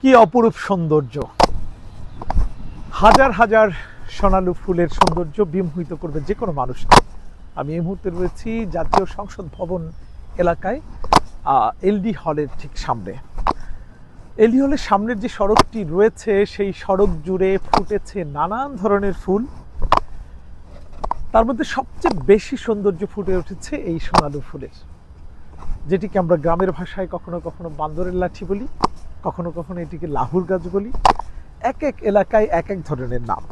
কি অপরূপ সৌন্দর্য। হাজার হাজার সোনালু ফুলের সৌন্দর্য বিমোহিত করবে যে কোনো মানুষকে আমি এই মুহূর্তে রয়েছি জাতীয় সংসদ ভবন এলাকায় এলডি হলের ঠিক সামনে। এলডি হলের সামনের যে সড়কটি রয়েছে, সেই সড়ক জুড়ে ফুটেছে নানান ধরনের ফুল। তার মধ্যে সবচেয়ে বেশি সৌন্দর্য ফুটে উঠেছে এই সোনালু ফুলের। যেটিকে আমরা গ্রামের ভাষায় কখনো কখনো বান্দরের লাঠি বলি, কখনো কখনো এটিকে লাহুর গাছ বলি, এক এক এলাকায় এক এক ধরনের নাম।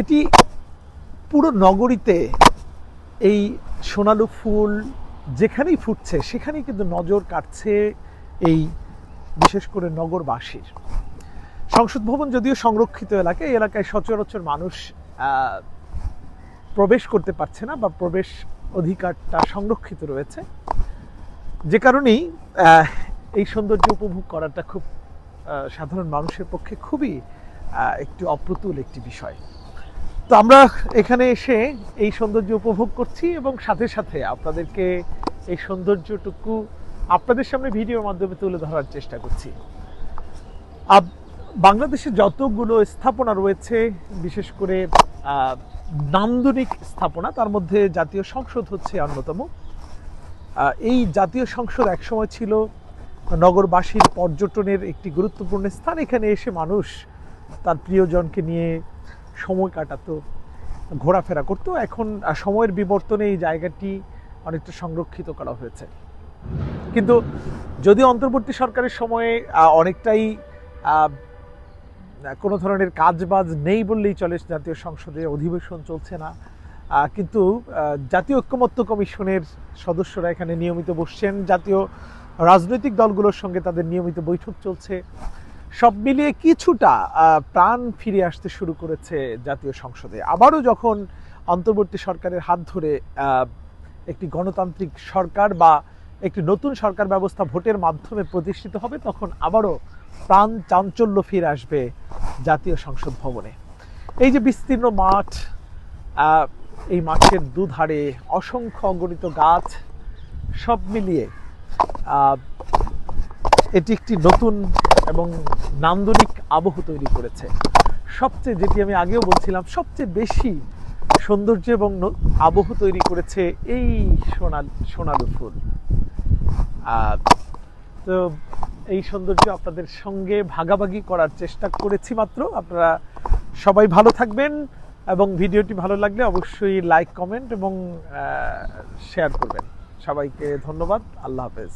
এটি পুরো নগরীতে এই সোনালু ফুল যেখানেই ফুটছে, সেখানেই কিন্তু নজর কাটছে এই বিশেষ করে নগরবাসীর। সংসদ ভবন যদিও সংরক্ষিত এলাকা, এই এলাকায় সচরাচর মানুষ প্রবেশ করতে পারছে না বা প্রবেশ অধিকারটা সংরক্ষিত রয়েছে। যে কারণেই এই সৌন্দর্য উপভোগ করাটা খুব সাধারণ মানুষের পক্ষে খুবই একটি অপ্রতুল একটি বিষয়। তো আমরা এখানে এসে এই সৌন্দর্য উপভোগ করছি এবং সাথে সাথে আপনাদেরকে এই সৌন্দর্যটুকু আপনাদের সামনে ভিডিওর মাধ্যমে তুলে ধরার চেষ্টা করছি। বাংলাদেশে যতগুলো স্থাপনা রয়েছে, বিশেষ করে নান্দনিক স্থাপনা, তার মধ্যে জাতীয় সংসদ হচ্ছে অন্যতম। এই জাতীয় সংসদ একসময় ছিল নগরবাসীর পর্যটনের একটি গুরুত্বপূর্ণ স্থান। এখানে এসে মানুষ তার প্রিয়জনকে নিয়ে সময় কাটাতো, ঘোরাফেরা করতো। এখন সময়ের বিবর্তনে এই জায়গাটি অনেকটা সংরক্ষিত করা হয়েছে। কিন্তু যদি অন্তর্বর্তী সরকারের সময়ে অনেকটাই কোনো ধরনের কাজবাজ নেই বললেই চলে জাতীয় সংসদে, অধিবেশন চলছে না। কিন্তু জাতীয় ঐক্যমত্য কমিশনের সদস্যরা এখানে নিয়মিত বসছেন। জাতীয় রাজনৈতিক দলগুলোর সঙ্গে তাদের নিয়মিত বৈঠক চলছে। সব মিলিয়ে কিছুটা প্রাণ ফিরে আসতে শুরু করেছে জাতীয় সংসদে। আবারও যখন অন্তর্বর্তী সরকারের হাত ধরে একটি গণতান্ত্রিক সরকার বা একটি নতুন সরকার ব্যবস্থা ভোটের মাধ্যমে প্রতিষ্ঠিত হবে, তখন আবারও প্রাণ চাঞ্চল্য ফিরে আসবে জাতীয় সংসদ ভবনে। এই যে বিস্তীর্ণ মাঠ এই মাঠের দুধারে অসংখ্য অগণিত গাছ সব মিলিয়ে এটি একটি নতুন এবং নান্দনিক আবহ তৈরি করেছে। সবচেয়ে যেটি আমি আগেও বলছিলাম, সবচেয়ে বেশি সৌন্দর্য এবং আবহ তৈরি করেছে এই সোনাল, সোনালু ফুল। তো এই সৌন্দর্য আপনাদের সঙ্গে ভাগাভাগি করার চেষ্টা করেছি মাত্র। আপনারা সবাই ভালো থাকবেন। এবং ভিডিওটি ভালো লাগলে অবশ্যই লাইক কমেন্ট এবং শেয়ার করবেন। সবাইকে ধন্যবাদ। আল্লাহ হাফেজ।